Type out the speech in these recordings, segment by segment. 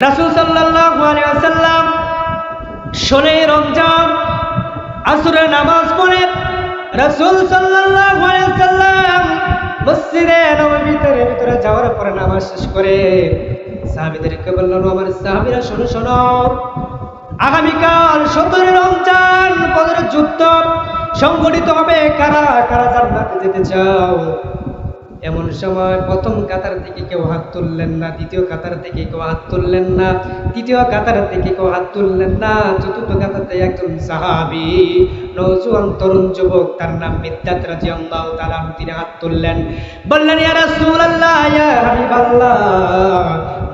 রাসূল আলাইহি ওয়াসাল্লাম রমজান, আসরের নামাজ পড়ে রাসূল আলাইহি মসজিদে নববীতে ভিতরে যাওয়ার পরে নামাজ শেষ করে সাহাবীদেরকে বললেন আমার সাহাবীরা শোনো শোনো। আগামীকাল সতেরো রমজান পদের যুদ্ধ সংগঠিত হবে। কারা কারা জান্নাতে যেতে চাও? এমন সময় প্রথম কাতার থেকে কেউ হাত তুললেন না, দ্বিতীয় কাতার থেকে কেউ হাত তুললেন না, তৃতীয় কাতার থেকে কেউ হাত তুললেন না, চতুর্থ কাতারতে একজন সাহাবি, নৌজুয়ান তরুণ যুবক, তার নাম মিদ্যাত রাজি আল্লাহ তারা তিনি হাত তুললেন। বললেন, ইয়া রাসূলুল্লাহ, ইয়া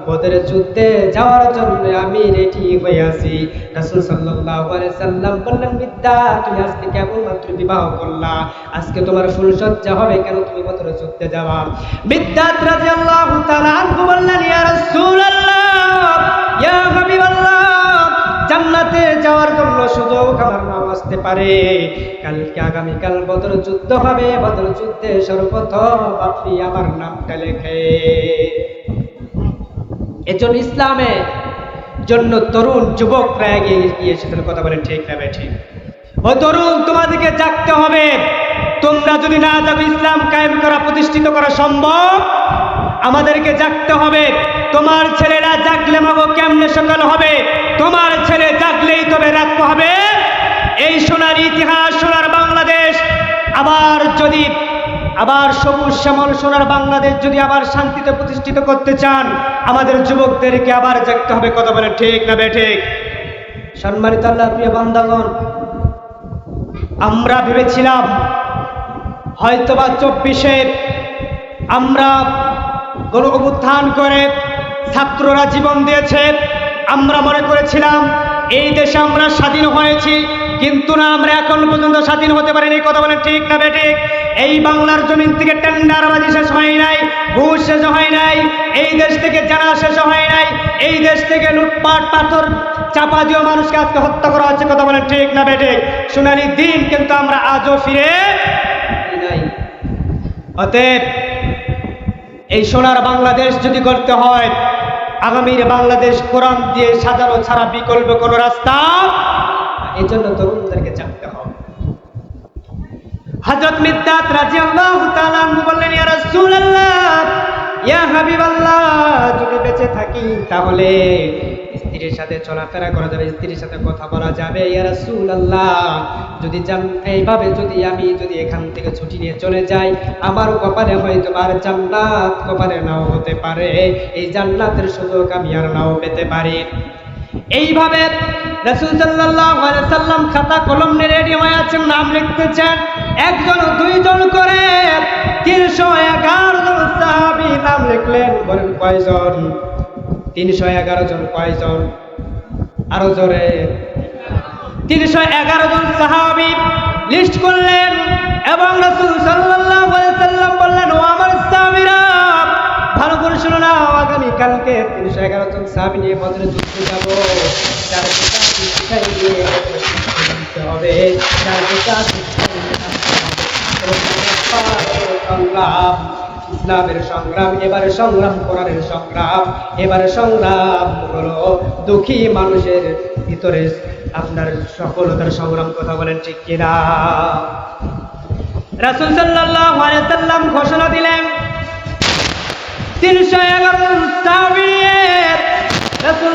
বদরের যুদ্ধে যাওয়ার জন্য আমি রেডি হয়ে আছি। রাসূল সাল্লাল্লাহু আলাইহি সাল্লাম বললেন, বিদ্যা তুমি আজকে কেবল মাত্র বিবাহ করলা। আজকে তোমার ফুলসজ্জা হবে, কেন তুমি বদরের যুদ্ধে যাওয়া? বিদ্যাত রাদিয়াল্লাহু তাআলা আনহু বললেন, ইয়া রাসূলুল্লাহ, ইয়া হাবিবাল্লাহ, জান্নাতে যাওয়ার জন্য সুযোগ আমার নাম আসতে পারে। কালকে আগামীকাল বদর যুদ্ধ হবে, বদর যুদ্ধে সর্বপ্রথম আপনি আমার নামটা লেখে এজন্য ইসলামে জন্য তরুণ যুবকরা এগিয়ে গিয়েছে তাহলে কথা বলেন, ঠিক না ঠিক? ও তরুণ, তোমাদেরকে জাগতে হবে। তোমরা যদি না যাবে ইসলাম কায়েম করা, প্রতিষ্ঠিত করা সম্ভব, আমাদেরকে জাগতে হবে। তোমার ছেলেরা জাগলে মাগো কেমনে সকাল হবে? তোমার ছেলে জাগলেই তবে রাখতে হবে। এই সোনার ইতিহাস, সোনার বাংলাদেশ। আবার যদি আবার সবুজ শ্যামল সোনার বাংলাদেশ যদি আবার শান্তিতে প্রতিষ্ঠিত করতে চান, আমাদের যুবকদেরকে আবার জাগতে হবে, কথা বলে ঠিক না বে ঠিক? সম্মানিত আল্লাহ, প্রিয় বান্দাগণ আমরা ভেবেছিলাম হয়তোবা চব্বিশে আমরা গণ অভ্যুত্থান করে ছাত্ররা জীবন দিয়েছে। আমরা মনে করেছিলাম, এই দেশে আমরা স্বাধীন হয়েছি কিন্তু না, আমরা এখন পর্যন্ত স্বাধীন হতে পারিনি। কথা বলেন ঠিক না বেঠিক এই বাংলার জমিন থেকে টেন্ডারবাজি শেষ হয় নাই, ঘুষ শেষ হয় নাই, এই দেশ থেকে জানা শেষ হয় নাই, এই দেশ থেকে লুটপাট, পাথর চাপা দিয়ে মানুষকে আজকে হত্যা করা হচ্ছে। কথা বলেন ঠিক না বেঠিক সোনালি দিন, কিন্তু আমরা আজও ফিরে অতএব এই সোনার বাংলাদেশ যদি করতে হয়, আগামীর বাংলাদেশ কোরআন দিয়ে সাজানো ছাড়া বিকল্প কোন রাস্তা তরুণদেরকে হবে। মিদ্দাত বললেন, ইয়া যদি বেঁচে থাকি তাহলে স্ত্রীর সাথে চলাফেরা করা যাবে, স্ত্রীর সাথে কথা বলা যাবে। যদি এইভাবে যদি আমি যদি এখান থেকে ছুটি নিয়ে চলে যাই, আমার কপালে হয়তো আর জান্নাত কপালে নাও হতে পারে। এই জান্নাতের সুযোগ আমি আর নাও পেতে পারি। এইভাবে রাসূল সাল্লাম খাতা কলম নিয়ে রেডি হয়ে আছেন, নাম লিখতেছেন। একজন দুইজন করে তিনশো এগারো জন সাহাবী নাম লিখলেন, বলেন কয়জন? তিনশো এগারো জন কয়জন? আরও জোরে। তিনশো এগারো জন সাহাবী লিস্ট করলেন এবং রাসূল আলাইহি সাল্লাম বললেন, ও আমার সাহাবীরা, ভালো করে শুনো না আগামী কালকে তিনশো এগারো জন সাহাবী নিয়ে বদরে যুদ্ধে যাব। ইসলামের সংগ্রাম, এবারে সংগ্রাম কোরআনের সংগ্রাম, এবারে সংগ্রাম হলো দুঃখী মানুষের ভিতরে আপনার সফলতার সংগ্রাম, কথা বলেন ঠিক কিনা? রাসূল সাল্লাম ঘোষণা দিলেন, তিনশো এগারো রাসূল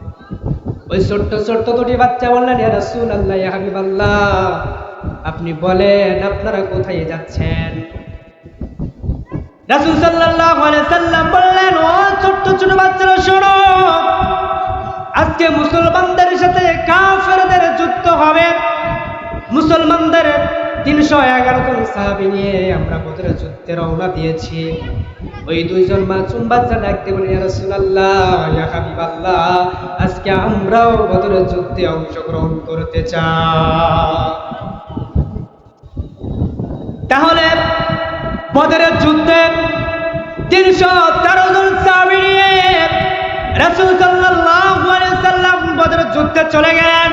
ওই ছোট্ট ছোট্ট দুটি বাচ্চা বললেন, ইয়া রাসূলুল্লাহ আপনি বলেন, আপনারা কোথায় যাচ্ছেন? সাল্লাল্লাহু আলাইহি সাল্লাম বললেন, ও ছোট্ট ছোট বাচ্চারা, শোনো, আজকে মুসলমানদের সাথে কাফেরদের যুদ্ধ হবে। মুসলমানদের তিনশো এগারো জন সাহাবি নিয়ে আমরা বদরের যুদ্ধে রওনা দিয়েছি। ওই দুইজন মাসুম বাচ্চা ডাকতে বলে রাসূলুল্লাহ আজকে আমরাও বদরের যুদ্ধে অংশগ্রহণ করতে চাই। তাহলে বদরের যুদ্ধে তিনশো তেরো জন সাহাবী নিয়ে রাসূল সাল্লাল্লাহু আলাইহি সাল্লাম বদরের যুদ্ধে চলে গেলেন।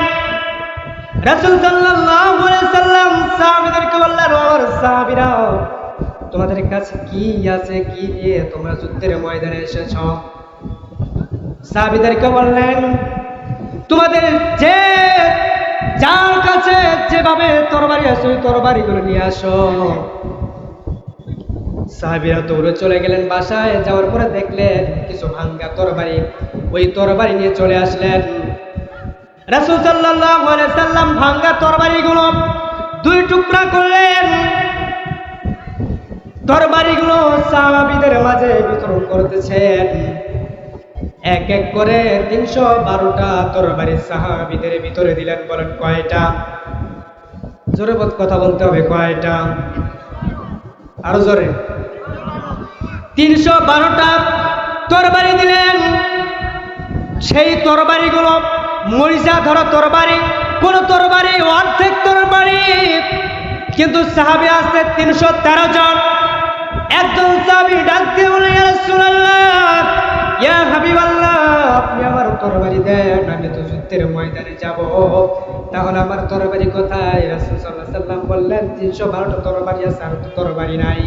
রাসূল সাল্লাল্লাহু আলাইহি সাল্লাম সাহাবীদেরকে বললেন ও আমার সাহাবীরা তোমাদের কাছে কি আছে, কি নিয়ে তোমরা যুদ্ধের ময়দানে এসেছ? সাহাবীদেরকে বললেন, তোমাদের যে, যার কাছে যেভাবে তরবারি আছে, ওই তরবারিগুলো নিয়ে আসো। সাহাবিরা দৌড়ে চলে গেলেন বাসায়, যাওয়ার পরে দেখলেন কিছু ভাঙ্গা তরবারি। ওই তরবারি নিয়ে চলে আসলেন। রাসূল আলাইহি সাল্লাম ভাঙ্গা তরবারিগুলো দুই টুকরা করলেন। তরবারিগুলো সাহাবীদের মাঝে বিতরণ করতেছেন এক এক করে তিনশো বারোটা তরবারি সাহাবীদের ভিতরে দিলেন বলেন কয়টা? জোরে বল- কথা বলতে হবে, কয়টা? আরও জোরে। তিনশো বারোটা তরবারি দিলেন। সেই তরবারিগুলো মরিচা ধরা তরবারি কোন তরবারি অর্ধেক তরবারি কিন্তু সাহাবি আছে তিনশো তেরো জন। একজন সাহাবি ডাক দিয়ে বলে "ইয়া রাসূলুল্লাহ, ইয়া হাবিবাল্লাহ আপনি আমার তরবারি দেন আমি তো যুদ্ধের ময়দানে যাব। তাহলে আমার তরবারি কোথায়? রাসূল সাল্লাল্লাহু আলাইহি সাল্লাম বললেন তিনশো বারোটা তরবারি আছে আর তো তরবারি নাই।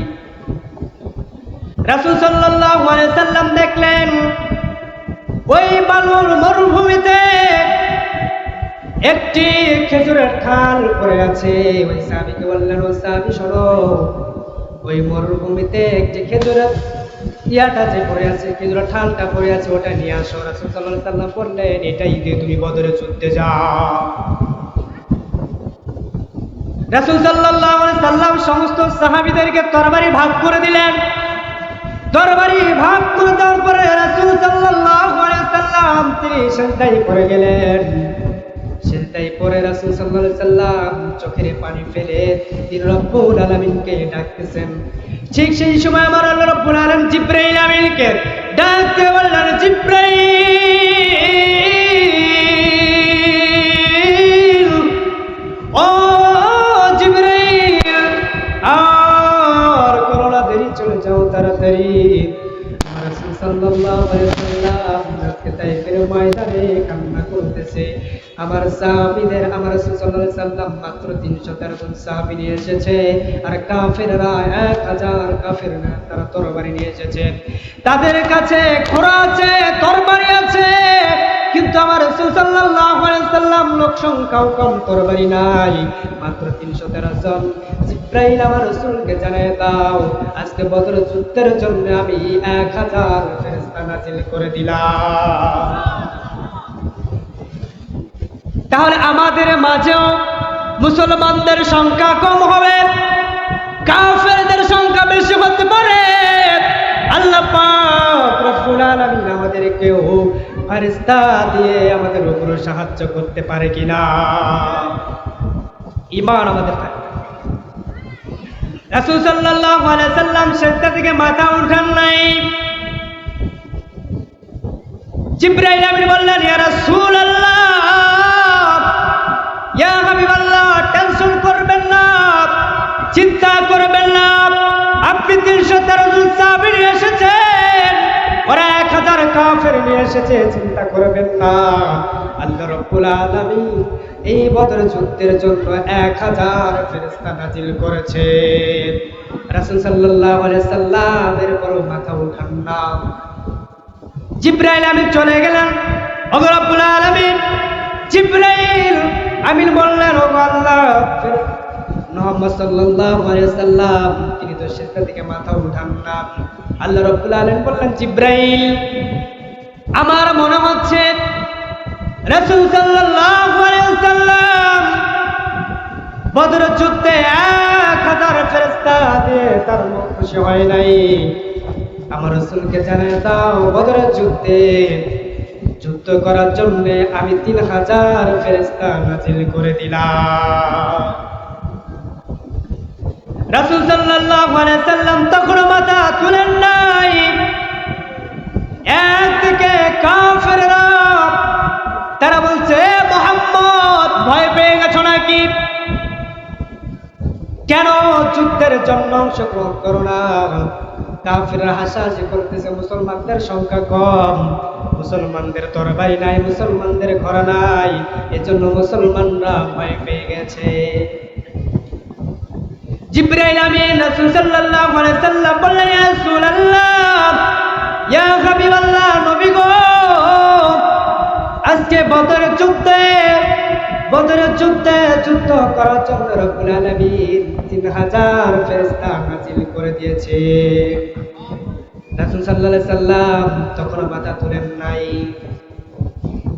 রাসূল সাল্লাল্লাহু আলাইহি সাল্লাম দেখলেন ওই বালুর মরুভূমিতে একটি খেজুরের ঠাল পড়ে আছে। ওই সাহাবীকে বললেন ও সাহাবী শোনো ওই মরুভূমিতে একটি খেজুরের ইয়াটা যে পড়ে আছে, খেজুরের ঠালটা পড়ে আছে, ওটা নিয়ে আসো। রাসূল আলাইহি সাল্লাম বললেন, এটাই দিয়ে তুমি বদরে যুদ্ধে যাও। রাসূল আলাইহি সাল্লাম সমস্ত সাহাবিদেরকে তরবারি ভাগ করে দিলেন। তরবারি ভাগ করে দেওয়ার পরে রাসূল আলাইহি সাল্লাম তিনি সেজদায় পড়ে গেলেন। সেজদায় পড়ে রাসূল আলাইহি সাল্লাম চোখের পানি ফেলে তিনি রব্বুল আলামিনকে ডাকতেছেন। ঠিক সেই সময় আমার আল্লাহ রব্বুল আলামিন জিব্রাইল আমিনকে ডাকতে বললেন, জিব্রাইল, ও জিব্রাইল, আর করোনা দেরি, চলে যাও তাড়াতাড়ি। রাসূল সাল্লাল্লাহু আলাইহি ওয়াসাল্লাম আজকে তাইফের ময়দানে কান্না করতেছে। আমার সাহাবীদের, আমার আলাইহি সাল্লাম মাত্র 313 জন সাহাবী নিয়ে এসেছে। আর কাফেররা 1000 কাফেররা তারা তরবারি নিয়ে এসেছে। তাদের কাছে ঘোড়া আছে, তরবারি আছে, কিন্তু আমার সাল্লাম লোক সংখ্যাও কম, তরবারি নাই। মাত্র 313 জন। জিব্রাইল আমার রাসূলকে জানিয়ে দাও, আজকে বদর যুদ্ধের জন্য আমি 1000 ফেরেশতা নাজিল করে দিলাম। তাহলে আমাদের মাঝেও মুসলমানদের সংখ্যা কম হবে, কাফেরদের সংখ্যা বেশি হতে পারে। আল্লাহ পাক রব্বুল আলামিন আমাদেরকেও ফেরেশতা দিয়ে আমাদের উপরে সাহায্য করতে পারে কিনা? ঈমান আমাদের থাকবে রাসূল সাল্লাল্লাহু আলাইহি সাল্লাম সেজদা থেকে মাথা উঠান নাই। জিব্রাইল আমিন বললেন, ইয়া রাসূলুল্লাহ! নিয়ে এসেছেন। ওরা এক হাজার কাফের নিয়ে এসেছে, চিন্তা করবেন না। আল্লাহ রব্বুল আলামিন এই বদর যুদ্ধের জন্য এক হাজার ফেরেশতা নাজিল করেছে রাসূল সাল্লাল্লাহু আলাইহি সাল্লাম মাথা উঠান না। জিব্রাইল আমিন চলে গেলেন। ওগো রব্বুল আলামিন, জিব্রাইল আমিন বললেন, ওগো আল্লাহ মোহাম্মদ আলাইহি সাল্লাম তিনি তো সেটা থেকে মাথা উঠান না। আল্লাহ রব্বুল আলামিন বললেন, জিব্রাইল, আমার মনে হচ্ছে রাসূল আলাইহি সাল্লাম বদর যুদ্ধে এক হাজার দিয়ে তার খুশি হয় নাই। আমার রসুলকে জানিয়ে দাও বদরের যুদ্ধে যুদ্ধ করার জন্য আমি তিন হাজার ফেরেস্তা নাজিল করে দিলাম। রাসূল সাল্লাম তখন মাথা তুলেন নাই। একদিকে কাফেররা ভয় পেয়ে গেছো নাকি? কেন যুদ্ধের জন্য অংশগ্রহণ করো না? কাফিররা হাসাহাসি করতেছে, মুসলমানদের সংখ্যা কম, মুসলমানদের তরবারি নাই, মুসলমানদের ঘর নাই, এজন্য মুসলমানরা ভয় পেয়ে গেছে। জিব্রাইল আমিন, রাসূল সাল্লাল্লাহু আলাইহি সাল্লাম বললেন, ইয়া রাসূলুল্লাহ, ইয়া হাবিবাল্লাহ, নবী গো, আজকে বদর যুদ্ধে, বদরের যুদ্ধে যুদ্ধ করার জন্য রব্বুল আলামিন তিন হাজার ফেরেশতা নাজিল করে দিয়েছে। রাসূল সাল্লাল্লাহু আলাইহি সাল্লাম তখন মাথা তুলেন নাই।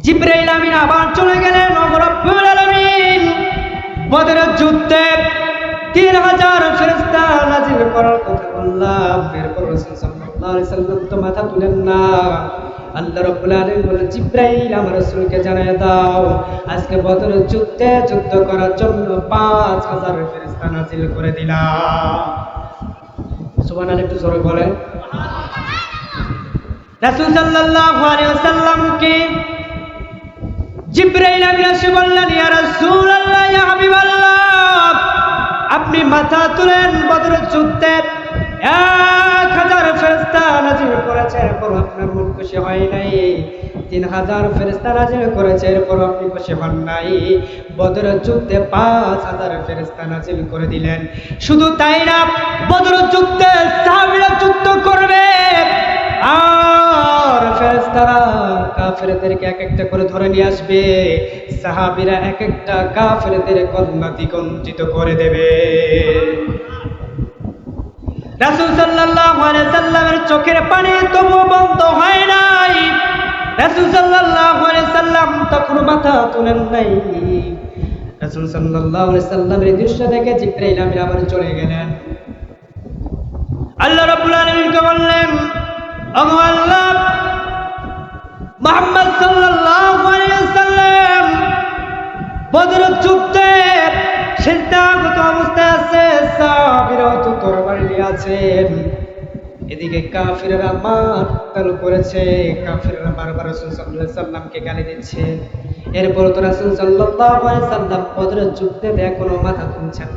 জিব্রাইল আমিন আবার চলে গেলেন রব্বুল আলামিন, বদরের যুদ্ধে তিন হাজার ফেরেশতা নাজিল করার কথা বললাম। এরপর রাসূল সাল্লাল্লাহু আলাইহি সাল্লাম তো মাথা তুলেন না। আল্লাহ রাব্বুল আলামিন বলে জিব্রাইল, আমার রাসূলকে জানিয়ে দাও। আজকে বদরের যুদ্ধে যুদ্ধ করার জন্য 5000 ফেরেশতা নাজিল করে দিলাম। সুবহানাল্লাহ, একটু জোরে বলেন। রাসূল সাল্লাল্লাহু আলাইহি ওয়াসাল্লামকে জিব্রাইল আমিন এসে বললেন, ইয়া রাসূলুল্লাহ, ইয়া হাবিবাল্লাহ আপনি মাথা তুলেন বদরের যুদ্ধে এক হাজার ফেরেস্তা নাজিল করেছে, এরপর আপনার মন খুশি হয় নাই। তিন হাজার ফেরেস্তা নাজিল করেছে, এরপর আপনি খুশি হন নাই। বদরের যুদ্ধে পাঁচ হাজার ফেরেস্তা নাজিল করে দিলেন। শুধু তাই না বদরের যুদ্ধে সাহাবীরা যুদ্ধ করবে। আর কাফেরদেরকে এক একটা করে ধরে নিয়ে আসবে। এক একটা কাফেরদের করে দেবে। রাসূল সাল্লাল্লাহু আলাইহি সাল্লামের চোখের পানি তবু বন্ধ হয় নাই। রাসূল সাল্লাল্লাহু আলাইহি সাল্লাম তখন মাথা তুলেন নাই। রাসূল সাল্লাল্লাহু আলাইহি সাল্লামের দৃশ্য দেখে জিবরাইল আমিন আবার চলে গেলেন। আল্লাহ রাব্বুল আলামিনকে বললেন মুহাম্মদ সাল্লাম অবস্থায় আছে, সাহাবীরাও তো তরবারি আছেন। এদিকে কাফিরেরা মাতাল করেছে বারবার রাসূল সাল্লাল্লাহু আলাইহি সাল্লামকে গালি দিচ্ছে। এরপর তো রাসূল সাল্লাম মাথা তুলছেন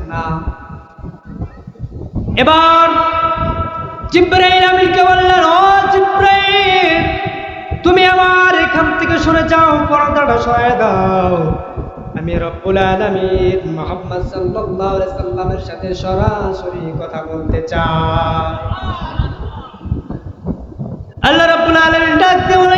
এবার জিব্রাইল বললেন, ও জিব্রাইল, তুমি আমার এখান থেকে সরে যাও পর্দাটা দাও। আমি রব্বুল আলামিন মুহাম্মদ সাল্লাল্লাহু সাল্লামের সাথে সরাসরি কথা বলতে চাই। আল্লাহ রাব্বুল আলামিন ডাক দিয়ে বলে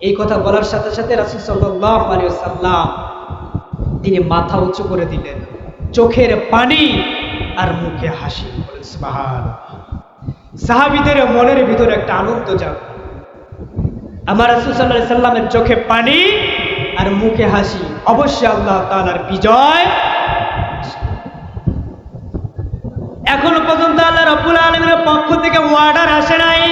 এই কথা বলার সাথে সাথে রাসূল সাল্লাল্লাহু আলাইহি ওয়াসাল্লাম তিনি মাথা উঁচু করে দিলেন। চোখের পানি আর মুখে হাসি সাহাবীদের মনের ভিতরে একটা আনন্দ যাবে আমার রাসূল আলাইহি সাল্লামের চোখে পানি আর মুখে হাসি, অবশ্যই আল্লাহ তাআলার বিজয় এখনও পর্যন্ত আল্লাহ রাব্বুল আলামিনের পক্ষ থেকে ওয়ার্ডার আসে নাই।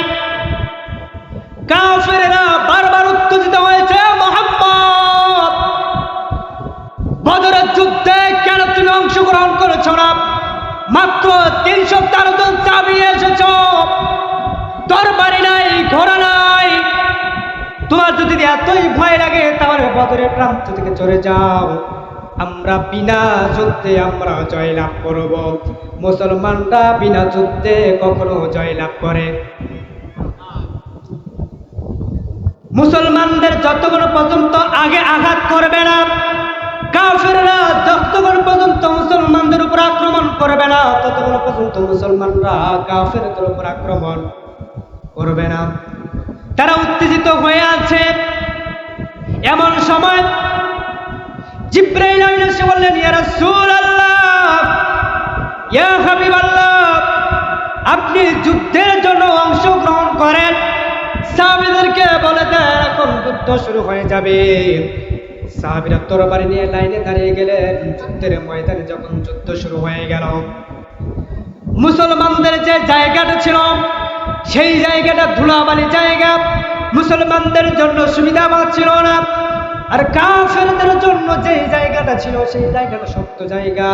কাফেরেরা বারবার উত্তেজিত হয়েছে, মোহাম্মদ, বদরের যুদ্ধে কেন তুমি অংশগ্রহণ করেছ না? মাত্র তিনশো তেরো জন চাবি এসেছ। তোর বাড়ি নাই, ঘোড়া নাই। তোমার যদি এতই ভয় লাগে, তাহলে বদরের প্রান্ত থেকে চলে যাও। আমরা বিনা যুদ্ধে আমরা জয়লাভ করব। মুসলমানরা বিনা যুদ্ধে কখনো জয়লাভ করে। মুসলমানদের যতক্ষণ পর্যন্ত আগে আঘাত করবে না, কাফেররা যতক্ষণ পর্যন্ত মুসলমানদের উপর আক্রমণ করবে না ততক্ষণ পর্যন্ত মুসলমানরা কাফেরদের উপর আক্রমণ করবে না। তারা উত্তেজিত হয়ে আছে। এমন সময় জিব্রাইল এসে বললেন, ইয়া রাসূলুল্লাহ, ইয়া হাবিবাল্লাহ, আপনি যুদ্ধের জন্য অংশগ্রহণ করেন। যুদ্ধ শুরু হয়ে যাবে। সাহাবিরা তরবারি নিয়ে লাইনে দাঁড়িয়ে গেলেন। যুদ্ধের ময়দানে যখন যুদ্ধ শুরু হয়ে গেল, মুসলমানদের যে জায়গাটা ছিল, সেই জায়গাটা ধুলাবালি জায়গা। মুসলমানদের জন্য সুবিধা ছিল না। আর কাফেরদের জন্য যে জায়গাটা ছিল, সেই জায়গাটা শক্ত জায়গা।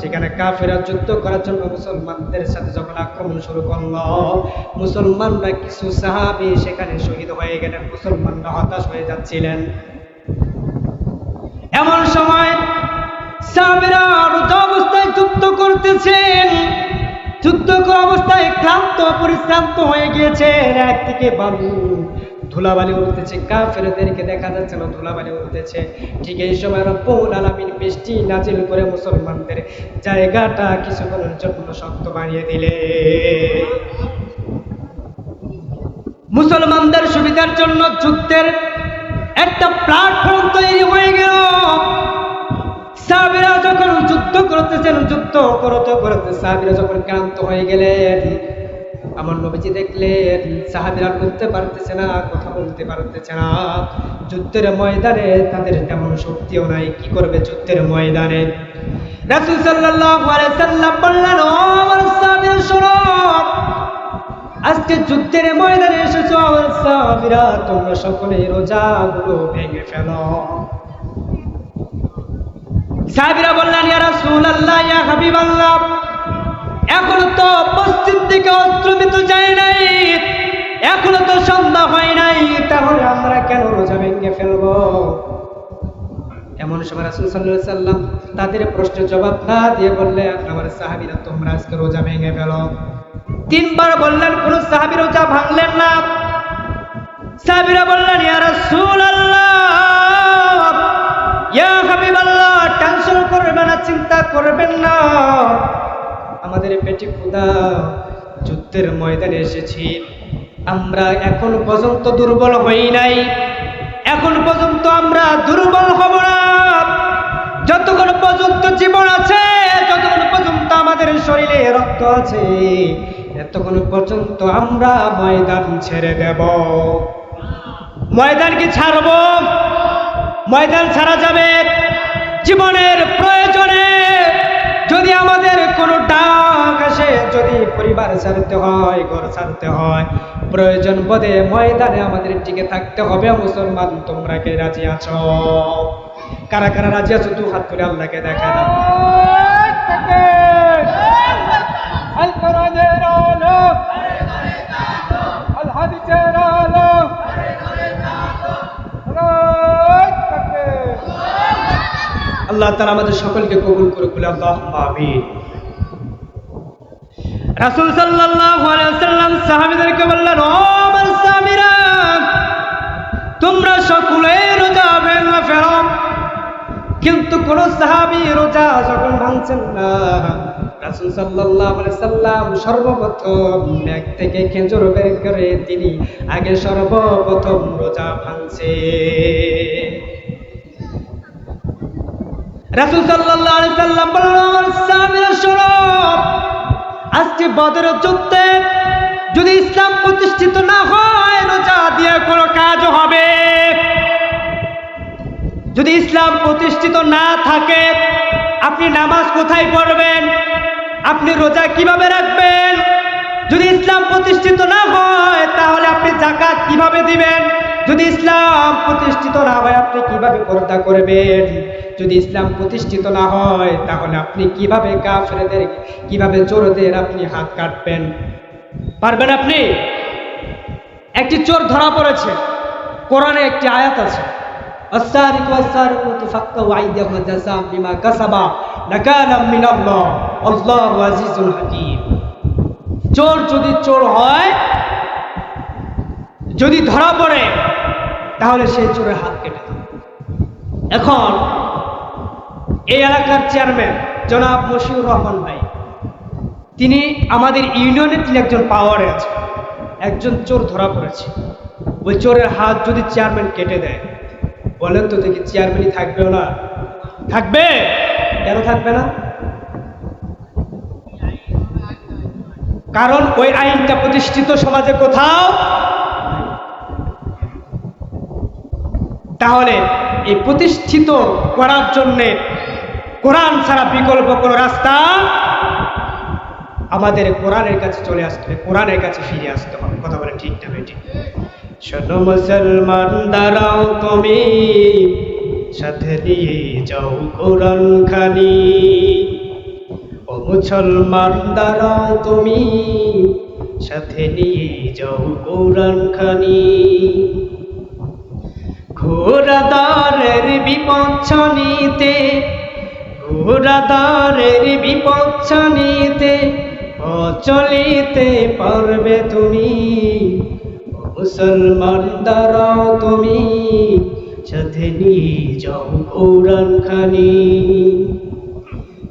সেখানে কাফেরা যুদ্ধ করার জন্য মুসলমানদের সাথে যখন আক্রমণ শুরু করল, মুসলমানরা কিছু সাহাবি সেখানে শহীদ হয়ে গেলেন, মুসলমানরা হতাশ হয়ে যাচ্ছিলেন। এমন সময় সাহাবিরা অবস্থায় যুদ্ধ করতেছেন। যুদ্ধ অবস্থায় ক্লান্ত, পরিশ্রান্ত হয়ে গিয়েছে একদিকে বালু ধুলাবালি উঠতেছে, কাফেরদেরকে দেখা যাচ্ছে না ধুলাবালি উঠতেছে। ঠিক এই সময় রব্বুল আলামিন বৃষ্টি নাজিল করে মুসলমানদের জায়গাটা কিছুক্ষণের জন্য শক্ত বানিয়ে দিলে। মুসলমানদের সুবিধার জন্য যুদ্ধের একটা প্ল্যাটফর্ম তৈরি হয়ে গেল। সাহাবিরা যখন যুদ্ধ করতেছেন, যুদ্ধ করতে করতে সাহাবিরা যখন ক্লান্ত হয়ে গেলেন আমার নবীজি দেখলেন সাহাবিরা করতে পারতেছে না, কথা বলতে পারতেছে না। যুদ্ধের ময়দানে তাদের তেমন শক্তিও নাই, কি করবে যুদ্ধের ময়দানে? রাসূল সাল্লাল্লাহু আলাইহি সাল্লাম বললেন, ও আমার সাহাবীরা, শোনো। আজকে যুদ্ধের ময়দানে এসেছ, আমার সাহাবীরা, তোমরা সকলে রোজাগুলো ভেঙে ফেলো। সাহাবীরা বললেন, ইয়া রাসূলুল্লাহ, ইয়া হাবিবাল্লাহ। এখনও তো পশ্চিম দিকে অস্ত্রবিত যায় নাই। এখনও তো সন্ধ্যা হয় নাই। তাহলে আমরা কেন রোজা ভেঙে ফেলব? এমন সময় রাসূল আলাইহি সাল্লাম তাদের প্রশ্নের জবাব না দিয়ে বললেন, আমার সাহাবীরা, তোমরা আজকে রোজা ভেঙে ফেলো। তিনবার বললেন, কোন সাহাবী রোজা ভাঙলেন না। সাহাবীরা বললেন, ইয়া রাসূলুল্লাহ! ইয়া আমাদের পেটে ক্ষুধা। যুদ্ধের ময়দানে এসেছি। আমরা এখন পর্যন্ত দুর্বল হই নাই। এখন পর্যন্ত আমরা দুর্বল হব না। যতক্ষণ পর্যন্ত জীবন আছে, যতক্ষণ পর্যন্ত আমাদের শরীরে রক্ত আছে, এতক্ষণ পর্যন্ত আমরা ময়দান ছেড়ে দেব। ময়দান কি ছাড়ব? ময়দান ছাড়া যাবে? জীবনের প্রয়োজনে যদি আমাদের কোনো ডাক আসে যদি পরিবার ছাড়তে হয় ঘর ছাড়তে হয় প্রয়োজন বোধে ময়দানে আমাদের টিকে থাকতে হবে মুসলমান তোমরা কে রাজি আছো কারা কারা রাজি আছো দু হাত করে আল্লাহকে দেখা দাও القرآن يرانا الحديث আল্লাহ তারা আমাদের সকলকে কবুল করে বলে আল্লাহ আমিন। রাসূল সাহাবীদেরকে বললেন তোমরা সকলে রোজা ভেঙে ফেলো। কিন্তু কোন সাহাবী রোজা যখন ভাঙছেন না, রাসূল সাল্লাল্লাহু আলাইহি সাল্লাম সর্বপ্রথম ব্যাগ থেকে খেজুর বের করে তিনি আগে সর্বপ্রথম রোজা ভাঙছে রাসূল আলাইহি সাল্লাম বললেন আজকে বদরের যুদ্ধে যদি ইসলাম প্রতিষ্ঠিত না হয়, রোজা দিয়ে কোনো কাজ হবে। যদি ইসলাম প্রতিষ্ঠিত না থাকে, আপনি নামাজ কোথায় পড়বেন? আপনি রোজা কীভাবে রাখবেন? যদি ইসলাম প্রতিষ্ঠিত না হয়, তাহলে আপনি জাকাত কীভাবে দিবেন? যদি ইসলাম প্রতিষ্ঠিত না হয়, আপনি কীভাবে পর্দা করবেন? যদি ইসলাম প্রতিষ্ঠিত না হয় তাহলে আপনি কিভাবে কাফেরদের কিভাবে চোরদের আপনি হাত কাটবেন পারবেন আপনি একটি চোর ধরা পড়েছে কোরআনে একটি আয়াত আছে السارق والسارقة فقطعوا أيديهما جزاء بما كسبا نكالا من الله والله عزيز حكيم চোর যদি চোর হয় যদি ধরা পড়ে তাহলে সেই চোরের হাত কেটে দেবে এখন এই এলাকার চেয়ারম্যান জনাব মশিউর রহমান ভাই। তিনি আমাদের ইউনিয়নে তিনি একজন পাওয়ারে আছে একজন চোর ধরা পড়েছে। ওই চোরের হাত যদি চেয়ারম্যান কেটে দেয়, বলেন তো দেখি চেয়ারম্যানই থাকবে না? থাকবে? কেন থাকবে না? কারণ ওই আইনটা প্রতিষ্ঠিত সমাজে কোথাও তাহলে এই প্রতিষ্ঠিত করার জন্যে কোরআন ছাড়া বিকল্প কোনো রাস্তা আমাদের কোরআনের কাছে চলে আসতে হবে, কোরআনের কাছে ফিরে আসতে হবে। কথা বলে ঠিক না বেটি শোনো মুসলমান, দাঁড়াও তুমি সাথে নিয়ে যাও কোরআন খানি। ও মুসলমান, দাঁড়াও তুমি সাথে নিয়ে যাও কোরআন খানি। ঘোড়াদারের বিপচ্ছনিতে ঘোড়াদারের বিপচ্ছনিতে অচলিতে পারবে তুমি। মুসলমান দাঁড়াও তুমি সাথে যাও কোরআন খানি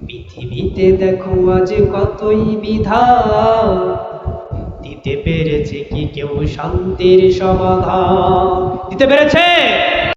পৃথিবীতে দেখো আজ কতই বিধা দিতে পেরেছে কি কেউ শান্তির সমাধান? দিতে পেরেছে?